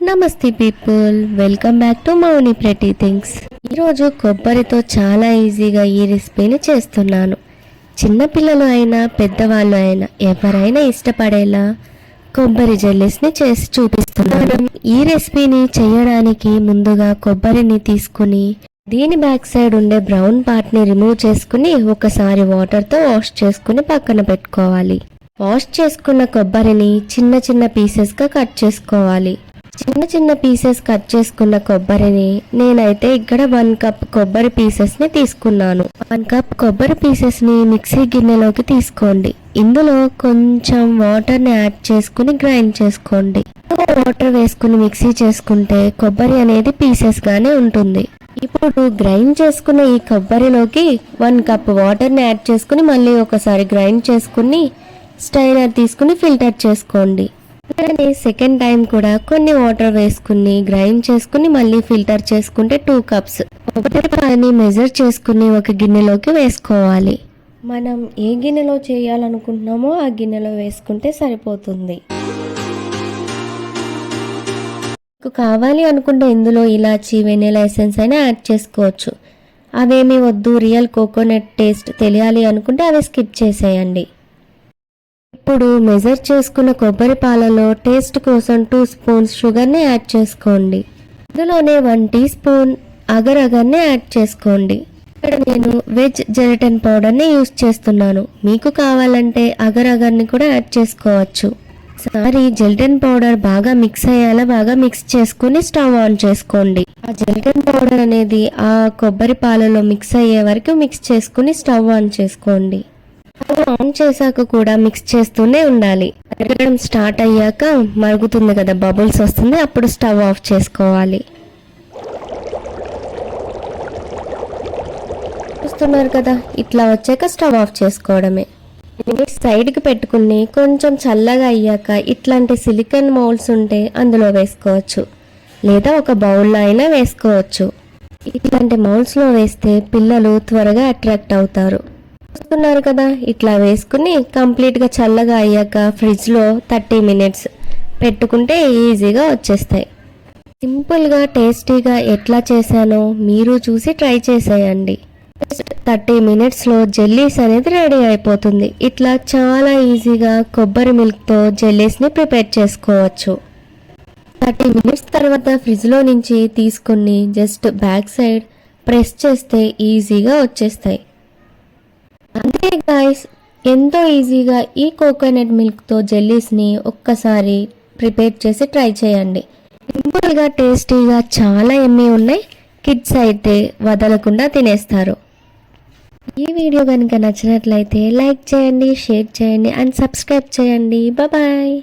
నమస్తే people welcome back to Mouni pretty things. ఈరోజు కొబ్బరితో చాలా ఈజీగా ఈ రెసిపీని చేస్తున్నాను. చిన్నపిల్లలు అయినా పెద్దవాళ్ళు అయినా ఎవరైనా ఇష్టపడేలా కొబ్బరి జెల్లీస్ని చేసి చూపిస్తున్నాను. ఈ రెసిపీని చేయడానికి ముందుగా కొబ్బరిని తీసుకుని దీని బ్యాక్ సైడ్ ఉండే బ్రౌన్ పార్ట్ని రిమూవ్ చేసుకుని ఒకసారి వాటర్తో వాష్ చేసుకుని పక్కన పెట్టుకోవాలి. వాష్ చేసుకున్న కొబ్బరిని చిన్న చిన్న పీసెస్గా కట్ చేసుకోవాలి. చిన్న చిన్న పీసెస్ కట్ చేసుకున్న కొబ్బరిని నేనైతే ఇక్కడ వన్ కప్ కొబ్బరి పీసెస్ని తీసుకున్నాను. వన్ కప్ కొబ్బరి పీసెస్ని మిక్సీ గిన్నెలోకి తీసుకోండి. ఇందులో కొంచెం వాటర్ని యాడ్ చేసుకుని గ్రైండ్ చేసుకోండి. వాటర్ వేసుకుని మిక్సీ చేసుకుంటే కొబ్బరి అనేది పీసెస్గానే ఉంటుంది. ఇప్పుడు గ్రైండ్ చేసుకున్న ఈ కొబ్బరిలోకి వన్ కప్ వాటర్ని యాడ్ చేసుకుని మళ్ళీ ఒకసారి గ్రైండ్ చేసుకుని స్టైనర్ తీసుకుని ఫిల్టర్ చేసుకోండి. అలానే సెకండ్ టైం కూడా కొన్ని వాటర్ వేసుకుని గ్రైండ్ చేసుకుని మళ్ళీ ఫిల్టర్ చేసుకుంటే టూ కప్స్ కొబ్బరి పాలని మెజర్ చేసుకుని ఒక గిన్నెలోకి వేసుకోవాలి. మనం ఏ గిన్నెలో చేయాలనుకుంటున్నామో ఆ గిన్నెలో వేసుకుంటే సరిపోతుంది. మీకు కావాలి అనుకుంటే ఇందులో ఇలాచి వెనీలా ఎసెన్స్ అయినా యాడ్ చేసుకోవచ్చు. అవేమీ వద్దు రియల్ కోకోనట్ టేస్ట్ తెలియాలి అనుకుంటే అవి స్కిప్ చేసేయండి. ఇప్పుడు మెజర్ చేసుకున్న కొబ్బరి పాలలో టేస్ట్ కోసం టూ స్పూన్స్ షుగర్ని యాడ్ చేసుకోండి. ఇందులోనే వన్ టీ స్పూన్ అగర్ అగర్ని యాడ్ చేసుకోండి. ఇక్కడ నేను వెజ్ జెలటిన్ పౌడర్ని యూస్ చేస్తున్నాను. మీకు కావాలంటే అగర్ అగర్ని కూడా యాడ్ చేసుకోవచ్చు. సారి జెల్టన్ పౌడర్ బాగా మిక్స్ అయ్యేలా బాగా మిక్స్ చేసుకుని స్టవ్ ఆన్ చేసుకోండి. ఆ జెల్టన్ పౌడర్ అనేది ఆ కొబ్బరి పాలలో మిక్స్ అయ్యే వరకు మిక్స్ చేసుకుని స్టవ్ ఆన్ చేసుకోండి. ఆన్ చేశాక కూడా మిక్స్ చేస్తూనే ఉండాలి. అరగడం స్టార్ట్ అయ్యాక మరుగుతుంది కదా బబుల్స్ వస్తుంది అప్పుడు స్టవ్ ఆఫ్ చేసుకోవాలి. చూస్తున్నారు కదా ఇట్లా వచ్చాక స్టవ్ ఆఫ్ చేసుకోవడమే. సైడ్కి పెట్టుకుని కొంచెం చల్లగా అయ్యాక ఇట్లాంటి సిలికాన్ మౌల్డ్స్ ఉంటే అందులో వేసుకోవచ్చు. లేదా ఒక బౌల్లో అయినా వేసుకోవచ్చు. ఇట్లాంటి మౌల్డ్స్లో వేస్తే పిల్లలు త్వరగా అట్రాక్ట్ అవుతారు. చూస్తున్నారు కదా. ఇట్లా వేసుకుని కంప్లీట్గా చల్లగా అయ్యాక ఫ్రిడ్జ్లో థర్టీ మినిట్స్ పెట్టుకుంటే ఈజీగా వచ్చేస్తాయి. సింపుల్గా టేస్టీగా ఎట్లా చేశానో మీరు చూసి ట్రై చేసేయండి. థర్టీ మినిట్స్లో జెల్లీస్ అనేది రెడీ అయిపోతుంది. ఇట్లా చాలా ఈజీగా కొబ్బరి మిల్క్తో జెల్లీస్ని ప్రిపేర్ చేసుకోవచ్చు. థర్టీ మినిట్స్ తర్వాత ఫ్రిడ్జ్లో నుంచి తీసుకుని జస్ట్ బ్యాక్ సైడ్ ప్రెస్ చేస్తే ఈజీగా వచ్చేస్తాయి. అంతే గాయస్ ఎంతో ఈజీగా ఈ కోకోనట్ మిల్క్తో జెల్లీస్ని ఒక్కసారి ప్రిపేర్ చేసి ట్రై చేయండి. సింపుల్గా టేస్టీగా చాలా ఎమ్మి ఉన్నాయి. కిడ్స్ అయితే వదలకుండా తినేస్తారు. ఈ వీడియో కనుక నచ్చినట్లయితే లైక్ చేయండి షేర్ చేయండి అండ్ సబ్స్క్రైబ్ చేయండి. బాయ్